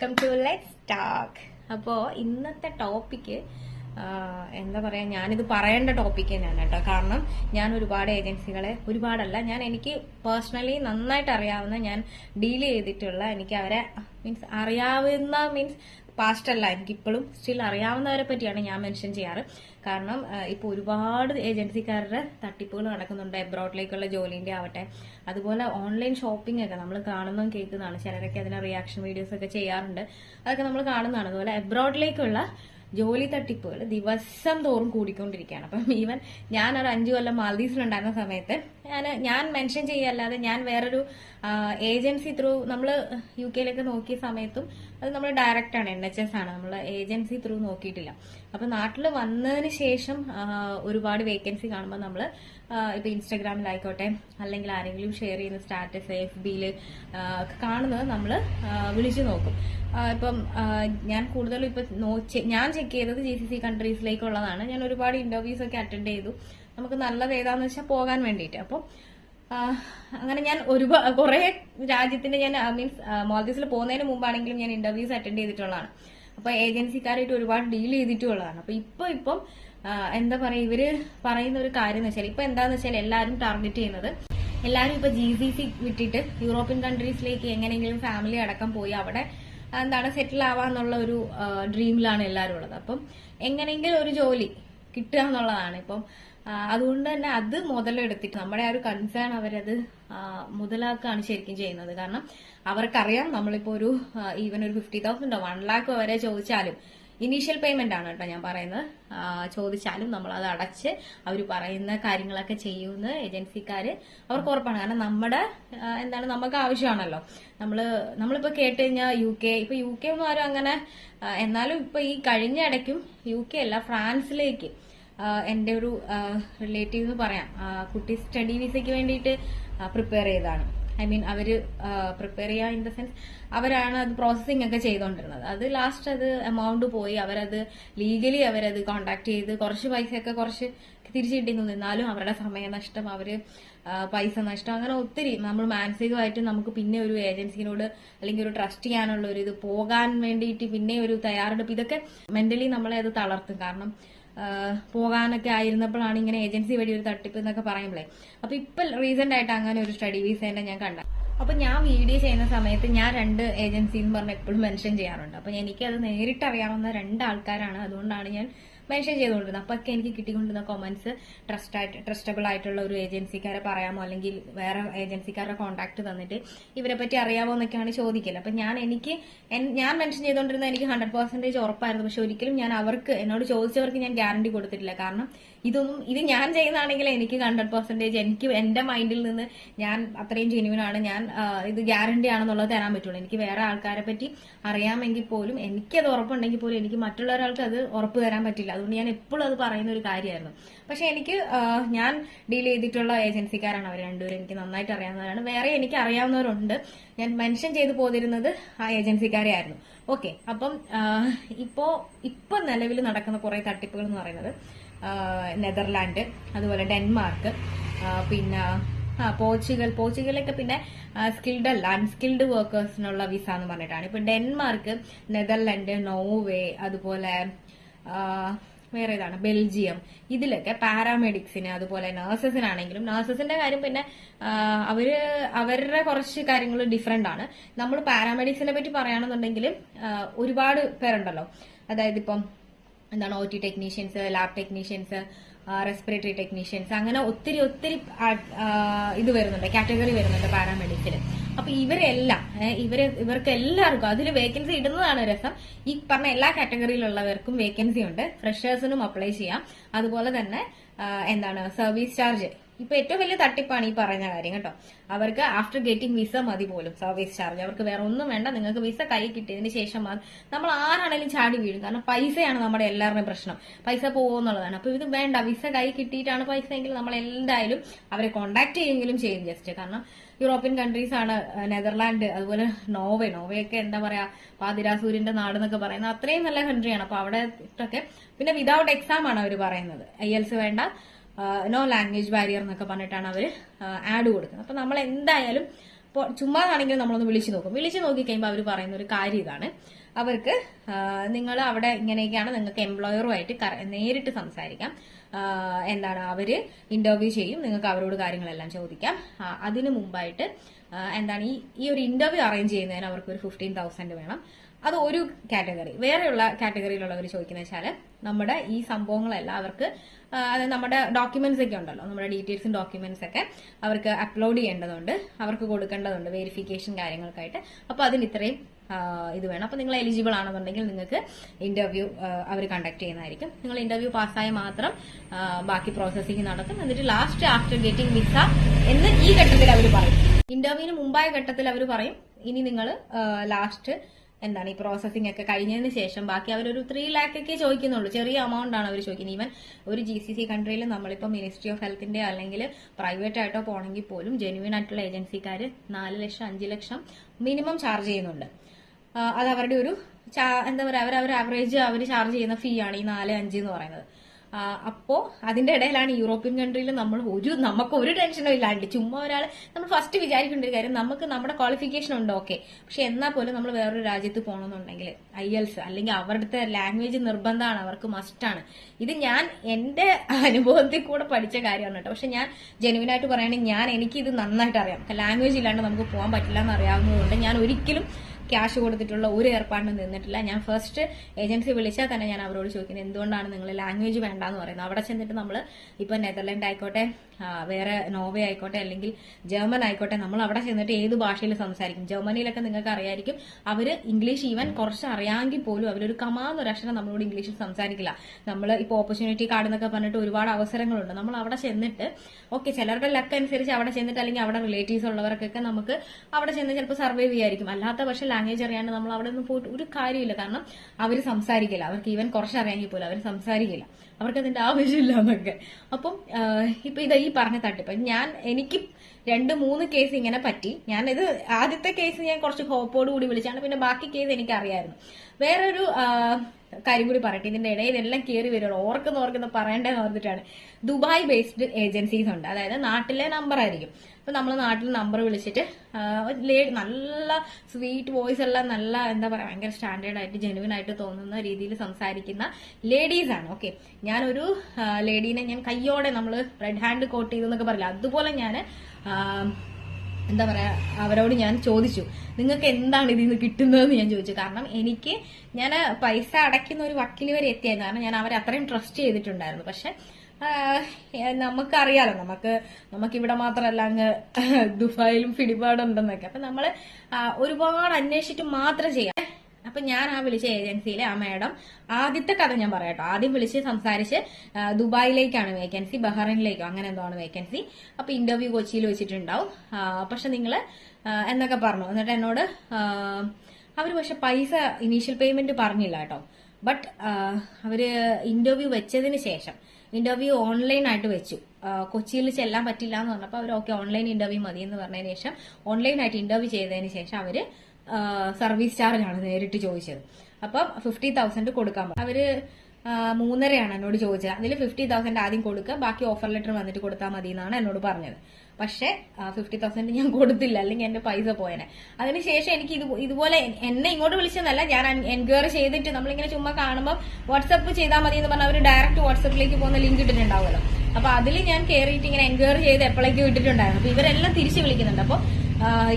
Welcome to let's talk. അപ്പോ ഇന്നത്തെ topic എന്താ പറയാ ഞാനിത് പറയേണ്ട ടോപ്പിക്ക് തന്നെയാണ് കേട്ടോ. കാരണം ഞാൻ ഒരുപാട് ഏജൻസികളെ ഒരുപാടല്ല ഞാൻ എനിക്ക് പേഴ്സണലി നന്നായിട്ട് അറിയാവുന്ന ഞാൻ ഡീൽ ചെയ്തിട്ടുള്ള എനിക്ക് അവരെ മീൻസ് അറിയാവുന്ന മീൻസ് പാസ്റ്റ് അല്ല. എനിക്കിപ്പോഴും സ്റ്റിൽ അറിയാവുന്നവരെ പറ്റിയാണ് ഞാൻ മെൻഷൻ ചെയ്യാറ്. കാരണം ഇപ്പോൾ ഒരുപാട് ഏജൻസിക്കാരുടെ തട്ടിപ്പുകൾ നടക്കുന്നുണ്ട് എബ്രോഡിലേക്കുള്ള ജോലിന്റെ ആവട്ടെ. അതുപോലെ ഓൺലൈൻ ഷോപ്പിംഗ് ഒക്കെ നമ്മൾ കാണുന്നതും കേൾക്കുന്നതാണ്. ചിലരൊക്കെ അതിന് റിയാക്ഷൻ വീഡിയോസ് ഒക്കെ ചെയ്യാറുണ്ട്. അതൊക്കെ നമ്മൾ കാണുന്നതാണ്. അതുപോലെ എബ്രോഡിലേക്കുള്ള ജോലി തട്ടിപ്പുകൾ ദിവസം തോറും കൂടിക്കൊണ്ടിരിക്കുകയാണ്. അപ്പം ഈവൻ ഞാൻ ഒരു അഞ്ചു കൊല്ലം മാൽദീവ്സിലുണ്ടായിരുന്ന സമയത്ത് ഞാൻ ഞാൻ മെൻഷൻ ചെയ്യല്ലാതെ ഞാൻ വേറൊരു ഏജൻസി ത്രൂ നമ്മൾ യു കെയിലൊക്കെ നോക്കിയ സമയത്തും അത് നമ്മൾ ഡയറക്റ്റ് ആണ് എൻ എച്ച് എസ് ആണ്. നമ്മൾ ഏജൻസി ത്രൂ നോക്കിയിട്ടില്ല. അപ്പം നാട്ടിൽ വന്നതിന് ശേഷം ഒരുപാട് വേക്കൻസി കാണുമ്പോൾ നമ്മൾ ഇപ്പൊ ഇൻസ്റ്റാഗ്രാമിലായിക്കോട്ടെ അല്ലെങ്കിൽ ആരെങ്കിലും ഷെയർ ചെയ്യുന്ന സ്റ്റാറ്റസ് എഫ് ബിയിൽ കാണുന്നത് നമ്മൾ വിളിച്ചു നോക്കും. ഇപ്പം ഞാൻ കൂടുതലും ഇപ്പൊ ഞാൻ ചെക്ക് ചെയ്തത് ജി സി സി കൺട്രീസിലേക്കുള്ളതാണ് ഞാൻ ഒരുപാട് ഇന്റർവ്യൂസ് ഒക്കെ അറ്റൻഡ് ചെയ്തു. നമുക്ക് നല്ലത് ഏതാന്ന് വെച്ചാൽ പോകാൻ വേണ്ടിയിട്ട്. അപ്പം അങ്ങനെ ഞാൻ ഒരുപാട് കുറെ രാജ്യത്തിന്റെ ഞാൻ മീൻസ് മോൾദീവ്സിൽ പോകുന്നതിന് മുമ്പാണെങ്കിലും ഞാൻ ഇന്റർവ്യൂസ് അറ്റൻഡ് ചെയ്തിട്ടുള്ളതാണ്. അപ്പൊ ഏജൻസിക്കാരായിട്ട് ഒരുപാട് ഡീൽ ചെയ്തിട്ടുള്ളതാണ്. അപ്പൊ ഇപ്പൊ ഇപ്പം എന്താ പറയാ ഇവർ പറയുന്ന ഒരു കാര്യം എന്ന് വെച്ചാൽ ഇപ്പൊ എന്താന്ന് വെച്ചാൽ എല്ലാവരും ടാർഗറ്റ് ചെയ്യുന്നത് എല്ലാവരും ഇപ്പൊ ജി സി സി വിട്ടിട്ട് യൂറോപ്യൻ കൺട്രീസിലേക്ക് എങ്ങനെയെങ്കിലും ഫാമിലി അടക്കം പോയി അവിടെ എന്താണ് സെറ്റിൽ ആവാന്നുള്ള ഒരു ഡ്രീമിലാണ് എല്ലാവരും ഉള്ളത്. അപ്പം എങ്ങനെയെങ്കിലും ഒരു ജോലി കിട്ടുക എന്നുള്ളതാണ്. ഇപ്പം അതുകൊണ്ട് തന്നെ അത് മുതലെടുത്തിട്ട് നമ്മുടെ ആ ഒരു കൺസേൺ അവരത് മുതലാക്കുകയാണ് ശരിക്കും ചെയ്യുന്നത്. കാരണം അവർക്കറിയാം നമ്മളിപ്പോ ഒരു ഈവൻ ഒരു ഫിഫ്റ്റി തൗസൻഡോ വൺ ലാക്കോ വരെ ചോദിച്ചാലും ഇനീഷ്യൽ പേയ്മെന്റ് ആണ് കേട്ടോ ഞാൻ പറയുന്നത്. ചോദിച്ചാലും നമ്മൾ അത് അടച്ച് അവർ പറയുന്ന കാര്യങ്ങളൊക്കെ ചെയ്യുമെന്ന് ഏജൻസിക്കാര് അവർക്ക് ഉറപ്പാണ്. കാരണം നമ്മുടെ എന്താണ് നമുക്ക് ആവശ്യമാണല്ലോ. നമ്മൾ നമ്മളിപ്പോ കേട്ട് കഴിഞ്ഞാൽ യു കെ ഇപ്പൊ യു കെ ഒന്നും ആരും അങ്ങനെ എന്നാലും ഇപ്പൊ ഈ കഴിഞ്ഞ ഇടയ്ക്കും യു കെ അല്ല ഫ്രാൻസിലേക്ക് എന്റെ ഒരു റിലേറ്റീവ് എന്ന് പറയാം. കുട്ടി സ്റ്റഡി വിസയ്ക്ക് വേണ്ടിയിട്ട് പ്രിപ്പയർ ചെയ്തതാണ്. ഐ മീൻ അവർ പ്രിപ്പയർ ചെയ്യുക ഇൻ ദ സെൻസ് അവരാണ് അത് പ്രോസസ്സിംഗ് ഒക്കെ ചെയ്തുകൊണ്ടിരുന്നത് അത് ലാസ്റ്റ് അത് എമൗണ്ട് പോയി. അവരത് ലീഗലി അവരത് കോണ്ടാക്ട് ചെയ്ത് കുറച്ച് പൈസയൊക്കെ കുറച്ച് തിരിച്ചു കിട്ടിയെന്ന് നിന്നാലും അവരുടെ സമയനഷ്ടം അവർ ആ, പൈസ നഷ്ടം അങ്ങനെ ഒത്തിരി നമ്മൾ മാനസികമായിട്ട് നമുക്ക് പിന്നെ ഒരു ഏജൻസിനോട് അല്ലെങ്കിൽ ഒരു ട്രസ്റ്റ് ചെയ്യാനുള്ള ഒരു ഇത് പോകാൻ വേണ്ടിയിട്ട് പിന്നെ ഒരു തയ്യാറെടുപ്പ്. ഇതൊക്കെ മെന്റലി നമ്മളെ അത് തളർത്തും. കാരണം പോകാനൊക്കെ ആയിരുന്നപ്പോഴാണ് ഇങ്ങനെ ഏജൻസി വഴി ഒരു തട്ടിപ്പ് എന്നൊക്കെ പറയുമ്പോഴേ അപ്പൊ ഇപ്പൊ റീസെന്റ് ആയിട്ട് അങ്ങനെ ഒരു സ്റ്റഡി വിസേന്റെ ഞാൻ കണ്ട. അപ്പൊ ഞാൻ വീഡിയോ ചെയ്യുന്ന സമയത്ത് ഞാൻ രണ്ട് ഏജൻസി എന്ന് പറഞ്ഞ് എപ്പോഴും മെൻഷൻ ചെയ്യാറുണ്ട്. അപ്പൊ എനിക്കത് നേരിട്ട് അറിയാവുന്ന രണ്ട് ആൾക്കാരാണ്. അതുകൊണ്ടാണ് ഞാൻ മെൻഷൻ ചെയ്തുകൊണ്ടിരുന്നത് അപ്പൊ ഒക്കെ എനിക്ക് കിട്ടിക്കൊണ്ടിരുന്ന കൊമൻസ് ട്രസ്റ്റ് ആയിട്ട് ട്രസ്റ്റബിൾ ആയിട്ടുള്ള ഒരു ഏജൻസിക്കാരെ പറയാമോ? അല്ലെങ്കിൽ വേറെ ഏജൻസിക്കാരുടെ കോൺടാക്ട് തന്നിട്ട് ഇവരെ പറ്റി അറിയാമോ എന്നൊക്കെയാണ് ചോദിക്കൽ. അപ്പൊ ഞാൻ എനിക്ക് ഞാൻ മെൻഷൻ ചെയ്തുകൊണ്ടിരുന്ന എനിക്ക് ഹൺഡ്രഡ് പെർസെന്റേജ് ഉറപ്പായിരുന്നു. പക്ഷെ ഒരിക്കലും ഞാൻ അവർക്ക് എന്നോട് ചോദിച്ചവർക്ക് ഞാൻ ഗ്യാരണ്ടി കൊടുത്തിട്ടില്ല. കാരണം ഇതൊന്നും ഇത് ഞാൻ ചെയ്യുന്നതാണെങ്കിൽ എനിക്ക് ഹൺഡ്രഡ് പെർസെന്റേജ് എനിക്ക് എന്റെ മൈൻഡിൽ നിന്ന് ഞാൻ അത്രയും ജെന്യൂൻ ആണ്. ഞാൻ ഇത് ഗ്യാരണ്ടി ആണെന്നുള്ളത് തരാൻ പറ്റുള്ളൂ. എനിക്ക് വേറെ ആൾക്കാരെ പറ്റി അറിയാമെങ്കിൽ പോലും എനിക്കത് ഉറപ്പുണ്ടെങ്കിൽ പോലും എനിക്ക് മറ്റുള്ളവരാൾക്ക് അത് ഉറപ്പ് തരാൻ പറ്റില്ല. അതുകൊണ്ട് ഞാൻ എപ്പോഴും അത് പറയുന്ന ഒരു കാര്യമായിരുന്നു. പക്ഷെ എനിക്ക് ഞാൻ ഡീൽ ചെയ്തിട്ടുള്ള ഏജൻസിക്കാരാണ് അവർ രണ്ടുപേരും. എനിക്ക് നന്നായിട്ട് അറിയാവുന്നവരാണ്. വേറെ എനിക്ക് അറിയാവുന്നവരുണ്ട്. ഞാൻ മെൻഷൻ ചെയ്തു പോതിരുന്നത് ആ ഏജൻസിക്കാരെ ആയിരുന്നു. ഓക്കെ അപ്പം ഇപ്പോ ഇപ്പൊ നിലവിൽ നടക്കുന്ന കുറെ തട്ടിപ്പുകൾ എന്ന് പറയുന്നത് നെതർലാൻഡ് അതുപോലെ ഡെൻമാർക്ക് പിന്നെ ആ പോർച്ചുഗൽ പോർച്ചുഗലൊക്കെ പിന്നെ സ്കിൽഡ് അല്ല അൺസ്കിൽഡ് വർക്കേഴ്സിനുള്ള വിസ എന്ന് പറഞ്ഞിട്ടാണ്. ഇപ്പൊ ഡെൻമാർക്ക് നെതർലാൻഡ് നോർവേ അതുപോലെ വേറെ ഏതാണ് ബെൽജിയം ഇതിലൊക്കെ പാരാമെഡിക്സിന് അതുപോലെ നഴ്സസിനാണെങ്കിലും നഴ്സസിന്റെ കാര്യം പിന്നെ അവർ അവരുടെ കുറച്ച് കാര്യങ്ങൾ ഡിഫറെന്റ് ആണ്. നമ്മൾ പാരാമെഡിക്സിനെ പറ്റി പറയുകയാണെന്നുണ്ടെങ്കിൽ ഒരുപാട് പേരുണ്ടല്ലോ. അതായത് ഇപ്പം എന്താണ് O T technicians lab technicians respiratory technicians അങ്ങനെ ഒത്തിരി ഒത്തിരി ഇത് വരുന്നുണ്ട് കാറ്റഗറി വരുന്നുണ്ട് പാരാമെഡിക്കൽ അപ്പൊ ഇവരെല്ലാം ഇവരെ ഇവർ ഇവർക്ക് എല്ലാവർക്കും അതിൽ വേക്കൻസി ഇടുന്നതാണ് രസം. ഈ പറഞ്ഞ എല്ലാ കാറ്റഗറിയിലുള്ളവർക്കും വേക്കൻസി ഉണ്ട്. ഫ്രഷേഴ്സിനും അപ്ലൈ ചെയ്യാം. അതുപോലെ തന്നെ എന്താണ് സർവീസ് ചാർജ് ഇപ്പൊ ഏറ്റവും വലിയ തട്ടിപ്പാണ് ഈ പറഞ്ഞ കാര്യം കേട്ടോ. അവർക്ക് ആഫ്റ്റർ ഗെറ്റിംഗ് വിസ മതി പോലും സർവീസ് ചാർജ് അവർക്ക് വേറെ ഒന്നും വേണ്ട നിങ്ങൾക്ക് വിസ കൈ കിട്ടിയതിന് ശേഷം നമ്മൾ ആരാണെങ്കിലും ചാടി വീഴും. കാരണം പൈസയാണ് നമ്മുടെ എല്ലാവരുടെയും പ്രശ്നം. പൈസ പോകുമെന്നുള്ളതാണ് അപ്പൊ ഇത് വേണ്ട വിസ കൈ കിട്ടിയിട്ടാണ് പൈസ എങ്കിൽ നമ്മൾ എന്തായാലും അവരെ കോണ്ടാക്ട് ചെയ്യുമെങ്കിലും ചെയ്യും ജസ്റ്റ് കാരണം യൂറോപ്യൻ കൺട്രീസ് ആണ് നെതർലാൻഡ് അതുപോലെ നോവെ നോവയൊക്കെ എന്താ പറയാ പാതിരാസൂര്യന്റെ നാട് എന്നൊക്കെ പറയുന്നത് അത്രയും നല്ല കൺട്രിയാണ് അപ്പൊ അവിടെ ഒക്കെ പിന്നെ വിതൗട്ട് എക്സാം ആണ് അവർ പറയുന്നത്. ഐ എൽസ് വേണ്ട നോ ലാംഗ്വേജ് ബാരിയർ എന്നൊക്കെ പറഞ്ഞിട്ടാണ് അവർ ആഡ് കൊടുക്കുന്നത്. അപ്പൊ നമ്മൾ എന്തായാലും ചുമ്മാതാണെങ്കിലും നമ്മളൊന്ന് വിളിച്ചു നോക്കും. വിളിച്ചു നോക്കി കഴിയുമ്പോൾ അവർ പറയുന്ന ഒരു കാര്യം ഇതാണ്. അവർക്ക് നിങ്ങൾ അവിടെ ഇങ്ങനെയൊക്കെയാണ് നിങ്ങൾക്ക് എംപ്ലോയറുമായിട്ട് നേരിട്ട് സംസാരിക്കാം. എന്താണ് അവർ ഇന്റർവ്യൂ ചെയ്യും നിങ്ങൾക്ക് അവരോട് കാര്യങ്ങളെല്ലാം ചോദിക്കാം. അതിനു മുമ്പായിട്ട് എന്താണ് ഈ ഈ ഒരു ഇന്റർവ്യൂ അറേഞ്ച് ചെയ്യുന്നതിന് അവർക്ക് ഒരു ഫിഫ്റ്റീൻ തൗസൻഡ് വേണം. അത് ഒരു കാറ്റഗറി വേറെയുള്ള കാറ്റഗറിയിലുള്ളവർ ചോദിക്കുന്ന വെച്ചാൽ നമ്മുടെ ഈ സംഭവങ്ങളെല്ലാം അവർക്ക് അതായത് നമ്മുടെ ഡോക്യുമെന്റ്സ് ഒക്കെ ഉണ്ടല്ലോ. നമ്മുടെ ഡീറ്റെയിൽസും ഡോക്യുമെന്റ്സ് ഒക്കെ അവർക്ക് അപ്ലോഡ് ചെയ്യേണ്ടതുണ്ട്. അവർക്ക് കൊടുക്കേണ്ടതുണ്ട് വെരിഫിക്കേഷൻ കാര്യങ്ങൾക്കായിട്ട്. അപ്പോൾ അതിന് ഇത്രയും ഇത് വേണം. അപ്പോൾ നിങ്ങൾ എലിജിബിൾ ആണെന്നുണ്ടെങ്കിൽ നിങ്ങൾക്ക് ഇന്റർവ്യൂ അവർ കണ്ടക്ട് ചെയ്യുന്നതായിരിക്കും. നിങ്ങൾ ഇന്റർവ്യൂ പാസ്സായി മാത്രം ബാക്കി പ്രോസസ്സിംഗ് നടത്തും. എന്നിട്ട് ലാസ്റ്റ് ആഫ്റ്റർ ഗെറ്റിംഗ് വിസ എന്ന് ഈ ഘട്ടത്തിൽ അവർ പറയും. ഇന്റർവ്യൂവിന് മുമ്പായ ഘട്ടത്തിൽ അവർ പറയും. ഇനി നിങ്ങൾ ലാസ്റ്റ് എന്താണ് ഈ പ്രോസസ്സിംഗ് ഒക്കെ കഴിഞ്ഞതിന് ശേഷം ബാക്കി അവരൊരു ത്രീ ലാക്ക് ഒക്കെ ചോദിക്കുന്നുള്ളൂ. ചെറിയ എമൗണ്ട് ആണ് അവർ ചോദിക്കുന്നത്. ഈവൻ ഒരു ജി സി സി കൺട്രിയിൽ നമ്മളിപ്പോൾ മിനിസ്ട്രി ഓഫ് ഹെൽത്തിന്റെ അല്ലെങ്കിൽ പ്രൈവറ്റ് ആയിട്ടോ പോകണമെങ്കിൽ പോലും ജെന്യൂൻ ആയിട്ടുള്ള ഏജൻസിക്കാർ നാല് ലക്ഷം അഞ്ച് ലക്ഷം മിനിമം ചാർജ് ചെയ്യുന്നുണ്ട്. അത് അവരുടെ ഒരു എന്താ പറയുക അവർ അവർ ആവറേജ് അവർ ചാർജ് ചെയ്യുന്ന ഫീ ആണ് ഈ നാല് അഞ്ച് എന്ന് പറയുന്നത്. അപ്പോ അതിന്റെ ഇടയിലാണ് യൂറോപ്യൻ കൺട്രിയിൽ നമ്മൾ ഒരു നമുക്ക് ഒരു ടെൻഷനും ഇല്ലാണ്ട് ചുമ്മാ ഒരാൾ നമ്മൾ ഫസ്റ്റ് വിചാരിക്കേണ്ട ഒരു കാര്യം നമുക്ക് നമ്മുടെ ക്വാളിഫിക്കേഷൻ ഉണ്ട് ഓക്കെ പക്ഷെ എന്നാൽ പോലും നമ്മൾ വേറൊരു രാജ്യത്ത് പോകണമെന്നുണ്ടെങ്കിൽ ഐ എൽസ് അല്ലെങ്കിൽ അവരുടെ ലാംഗ്വേജ് നിർബന്ധമാണ് അവർക്ക് മസ്റ്റാണ് ഇത് ഞാൻ എന്റെ അനുഭവത്തിൽ കൂടെ പഠിച്ച കാര്യമാണ് കേട്ടോ. പക്ഷെ ഞാൻ ജെനുവിനായിട്ട് പറയുകയാണെങ്കിൽ ഞാൻ എനിക്ക് ഇത് നന്നായിട്ട് അറിയാം. ലാംഗ്വേജ് ഇല്ലാണ്ട് നമുക്ക് പോകാൻ പറ്റില്ല എന്ന് അറിയാവുന്നതുകൊണ്ട് ഞാൻ ഒരിക്കലും ക്യാഷ് കൊടുത്തിട്ടുള്ള ഒരു ഏർപ്പാടിനും നിന്നിട്ടില്ല. ഞാൻ ഫസ്റ്റ് ഏജൻസി വിളിച്ചാൽ തന്നെ ഞാൻ അവരോട് ചോദിക്കുന്നത് എന്തുകൊണ്ടാണ് നിങ്ങൾ ലാംഗ്വേജ് വേണ്ട എന്ന് പറയുന്നത്? അവിടെ ചെന്നിട്ട് നമ്മൾ ഇപ്പൊ നെതർലാൻഡ് ആയിക്കോട്ടെ വേറെ നോർവേ ആയിക്കോട്ടെ അല്ലെങ്കിൽ ജർമ്മൻ ആയിക്കോട്ടെ നമ്മൾ അവിടെ ചെന്നിട്ട് ഏത് ഭാഷയിൽ സംസാരിക്കും? ജർമ്മനിയിലൊക്കെ നിങ്ങൾക്ക് അറിയായിരിക്കും അവർ ഇംഗ്ലീഷ് ഈവൻ കുറച്ച് അറിയാമെങ്കിൽ പോലും അവരൊരു കമാന്നൊരു അക്ഷരം നമ്മളോട് ഇംഗ്ലീഷിൽ സംസാരിക്കില്ല. നമ്മൾ ഇപ്പോൾ ഓപ്പർച്യൂണിറ്റി കാർഡ് എന്നൊക്കെ പറഞ്ഞിട്ട് ഒരുപാട് അവസരങ്ങളുണ്ട്. നമ്മൾ അവിടെ ചെന്നിട്ട് ഓക്കെ ചിലരുടെ ലക്ക് അനുസരിച്ച് അവിടെ ചെന്നിട്ട് അല്ലെങ്കിൽ അവിടെ റിലേറ്റീവ്സ് ഉള്ളവർക്കൊക്കെ നമുക്ക് അവിടെ ചെന്ന് ചിലപ്പോൾ സർവൈവ് ചെയ്യായിരിക്കും. അല്ലാത്ത പക്ഷെ ലാംഗ്വേജ് അറിയാണ്ട് നമ്മൾ അവിടെ നിന്ന് പോയിട്ട് ഒരു കാര്യമില്ല കാരണം അവർ സംസാരിക്കില്ല. അവർക്ക് ഈവൻ കുറച്ച് അറിയാമെങ്കിൽ പോലും അവർ സംസാരിക്കില്ല. അവർക്ക് അതിന്റെ ആവശ്യമില്ല എന്നൊക്കെ അപ്പം ഇപ്പൊ ഇത് ഈ പറഞ്ഞ തട്ടിപ്പ്. ഞാൻ എനിക്ക് രണ്ട് മൂന്ന് കേസ് ഇങ്ങനെ പറ്റി. ഞാൻ ഇത് ആദ്യത്തെ കേസ് ഞാൻ കുറച്ച് ഹോപ്പോട് കൂടി വിളിച്ചാണ്. പിന്നെ ബാക്കി കേസ് എനിക്ക് അറിയായിരുന്നു വേറൊരു കാര്യം കൂടി പറയട്ടെ. ഇതിന്റെ ഇടയിൽ എല്ലാം കയറി വരുള്ളൂ ഓർക്കുന്ന ഓർക്കുന്ന പറയേണ്ടതെന്ന് ഓർത്തിട്ടാണ്. ദുബായ് ബേസ്ഡ് ഏജൻസീസ് ഉണ്ട്. അതായത് നാട്ടിലെ നമ്പർ ആയിരിക്കും. അപ്പൊ നമ്മൾ നാട്ടിലെ നമ്പർ വിളിച്ചിട്ട് നല്ല സ്വീറ്റ് വോയിസ് ഉള്ള നല്ല എന്താ പറയാ ഭയങ്കര സ്റ്റാൻഡേർഡ് ആയിട്ട് ജെനുവിൻ ആയിട്ട് തോന്നുന്ന രീതിയിൽ സംസാരിക്കുന്ന ലേഡീസ് ആണ്. ഓക്കെ ഞാനൊരു ലേഡീനെ ഞാൻ കയ്യോടെ നമ്മൾ റെഡ് ഹാൻഡ് കോട്ട് ചെയ്തു എന്നൊക്കെ പറയില്ല? അതുപോലെ ഞാൻ എന്താ പറയാ അവരോട് ഞാൻ ചോദിച്ചു നിങ്ങൾക്ക് എന്താണ് ഇതിൽ നിന്ന് കിട്ടുന്നതെന്ന് ഞാൻ ചോദിച്ചു. കാരണം എനിക്ക് ഞാൻ പൈസ അടയ്ക്കുന്ന ഒരു വക്കീൽ വരെ എത്തിയായിരുന്നു. കാരണം ഞാൻ അവരെ അത്രയും ട്രസ്റ്റ് ചെയ്തിട്ടുണ്ടായിരുന്നു. പക്ഷെ നമുക്ക് നമുക്കറിയാലോ നമുക്ക് നമുക്ക് ഇവിടെ മാത്രമല്ല അങ്ങ് ദുബായിലും പിടിപാടുണ്ടെന്നൊക്കെ അപ്പൊ നമ്മൾ ആഹ്, ഒരുപാട് അന്വേഷിച്ചിട്ട് മാത്രം ചെയ്യാം. അപ്പൊ ഞാൻ ആ വിളിച്ച ഏജൻസിയിലെ ആ മാഡം ആദ്യത്തെ കഥ ഞാൻ പറയാട്ടോ ആദ്യം വിളിച്ച് സംസാരിച്ച് ദുബായിലേക്കാണ് വേക്കൻസി ബഹ്റൈനിലേക്കോ അങ്ങനെ എന്തോ ആണ് വേക്കൻസി അപ്പൊ ഇന്റർവ്യൂ കൊച്ചിയിൽ വെച്ചിട്ടുണ്ടാവും. പക്ഷെ നിങ്ങൾ എന്നൊക്കെ പറഞ്ഞു. എന്നിട്ട് എന്നോട് അവർ പക്ഷെ പൈസ ഇനീഷ്യൽ പേയ്മെന്റ് പറഞ്ഞില്ല കേട്ടോ. ബട്ട് അവർ ഇന്റർവ്യൂ വെച്ചതിന് ശേഷം ഇന്റർവ്യൂ ഓൺലൈൻ ആയിട്ട് വെച്ചു. കൊച്ചിയിൽ ചെല്ലാൻ പറ്റില്ല എന്ന് പറഞ്ഞപ്പോൾ അവർ ഓക്കെ ഓൺലൈൻ ഇന്റർവ്യൂ മതി എന്ന് പറഞ്ഞതിന് ശേഷം ഓൺലൈൻ ആയിട്ട് ഇന്റർവ്യൂ ചെയ്തതിന് ശേഷം അവർ സർവീസ് ചാർജാണ് നേരിട്ട് ചോദിച്ചത്. അപ്പം ഫിഫ്റ്റി തൗസൻഡ് കൊടുക്കാൻ അവർ മൂന്നരയാണ് എന്നോട് ചോദിച്ചത്. അതിൽ ഫിഫ്റ്റി തൗസൻഡ് ആദ്യം കൊടുക്കുക ബാക്കി ഓഫർ ലെറ്റർ വന്നിട്ട് കൊടുത്താൽ മതി എന്നാണ് എന്നോട് പറഞ്ഞത്. പക്ഷേ ഫിഫ്റ്റി തൗസൻഡ് ഞാൻ കൊടുത്തില്ല അല്ലെങ്കിൽ എന്റെ പൈസ പോയനെ. അതിനുശേഷം എനിക്ക് ഇത് ഇതുപോലെ എന്നെ ഇങ്ങോട്ട് വിളിച്ചെന്നല്ല ഞാൻ എൻക്വയറി ചെയ്തിട്ട് നമ്മളിങ്ങനെ ചുമ്മാ കാണുമ്പോൾ വാട്സപ്പ് ചെയ്താൽ മതി എന്ന് പറഞ്ഞാൽ അവർ ഡയറക്റ്റ് വാട്സപ്പിലേക്ക് പോകുന്ന ലിങ്ക് ഇട്ടിട്ടുണ്ടാവുമല്ലോ. അപ്പൊ അതിൽ ഞാൻ കയറിയിട്ട് ഇങ്ങനെ എൻക്വയറി ചെയ്ത് എപ്പോഴേക്കും ഇട്ടിട്ടുണ്ടായിരുന്നു. അപ്പൊ ഇവരെല്ലാം തിരിച്ചു വിളിക്കുന്നുണ്ട്. അപ്പോൾ